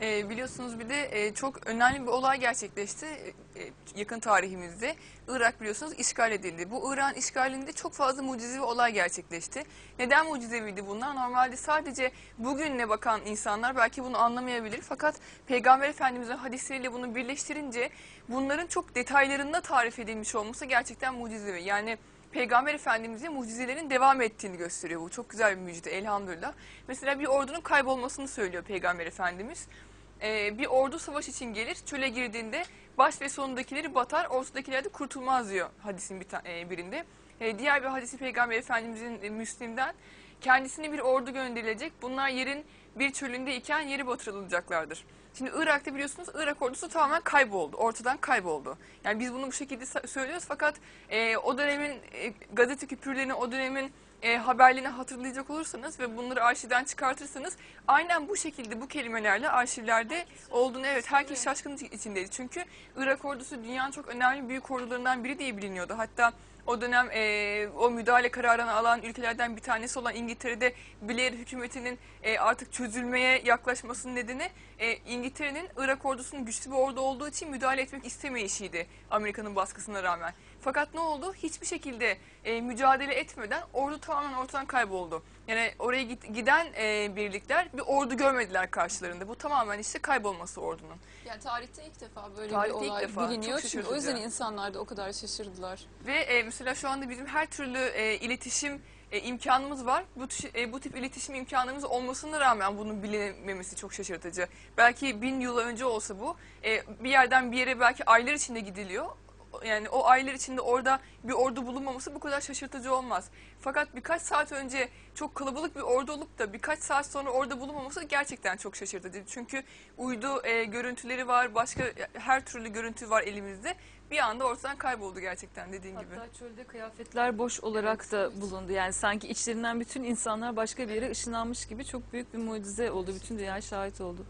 Ee, biliyorsunuz bir de e, çok önemli bir olay gerçekleşti e, e, yakın tarihimizde. Irak biliyorsunuz işgal edildi. Bu Irak'ın işgalinde çok fazla mucizevi olay gerçekleşti. Neden mucizeviydi bunlar? Normalde sadece bugünle bakan insanlar belki bunu anlamayabilir. Fakat Peygamber Efendimiz'in hadisleriyle bunu birleştirince bunların çok detaylarında tarif edilmiş olması gerçekten mucizevi. Yani Peygamber Efendimiz'in mucizelerin devam ettiğini gösteriyor bu. Çok güzel bir mucize elhamdülillah. Mesela bir ordunun kaybolmasını söylüyor Peygamber Efendimiz. Ee, bir ordu savaş için gelir, çöle girdiğinde baş ve sonundakileri batar, ortadakiler de kurtulmaz diyor hadisin bir e, birinde. E, diğer bir hadisi Peygamber Efendimiz'in e, Müslim'den kendisine bir ordu gönderilecek. Bunlar yerin bir çölünde iken yeri batırılacaklardır. Şimdi Irak'ta biliyorsunuz Irak ordusu tamamen kayboldu. Ortadan kayboldu. Yani biz bunu bu şekilde söylüyoruz fakat e, o dönemin e, gazete küpürlerini, o dönemin e, haberlerini hatırlayacak olursanız ve bunları arşivden çıkartırsanız aynen bu şekilde bu kelimelerle arşivlerde olduğunu evet herkes şaşkınlık içindeydi. Çünkü Irak ordusu dünyanın çok önemli büyük ordularından biri diye biliniyordu. Hatta o dönem e, o müdahale kararını alan ülkelerden bir tanesi olan İngiltere'de Blair hükümetinin e, artık çözülmeye yaklaşmasının nedeni e, İngiltere'nin Irak ordusunun güçlü bir ordu olduğu için müdahale etmek istemeyişiydi Amerika'nın baskısına rağmen. Fakat ne oldu? Hiçbir şekilde e, mücadele etmeden ordu tamamen ortadan kayboldu. Yani oraya git- giden e, birlikler bir ordu görmediler karşılarında. Bu tamamen işte kaybolması ordunun. Yani tarihte ilk defa böyle Tarihte bir ilk olay defa. biliniyor. Çünkü o yüzden insanlar da o kadar şaşırdılar. Ve e, mesela şu anda bizim her türlü e, iletişim e, imkanımız var. Bu, e, bu tip iletişim imkanımız olmasına rağmen bunun bilinmemesi çok şaşırtıcı. Belki bin yıl önce olsa bu e, bir yerden bir yere belki aylar içinde gidiliyor. Yani o aylar içinde orada bir ordu bulunmaması bu kadar şaşırtıcı olmaz. Fakat birkaç saat önce çok kalabalık bir ordu olup da birkaç saat sonra orada bulunmaması gerçekten çok şaşırtıcı. Çünkü uydu e, görüntüleri var, başka her türlü görüntü var elimizde. Bir anda ortadan kayboldu gerçekten dediğin gibi. Hatta çölde kıyafetler boş olarak da bulundu. Yani sanki içlerinden bütün insanlar başka bir yere ışınlanmış gibi çok büyük bir mucize oldu. Bütün dünya şahit oldu.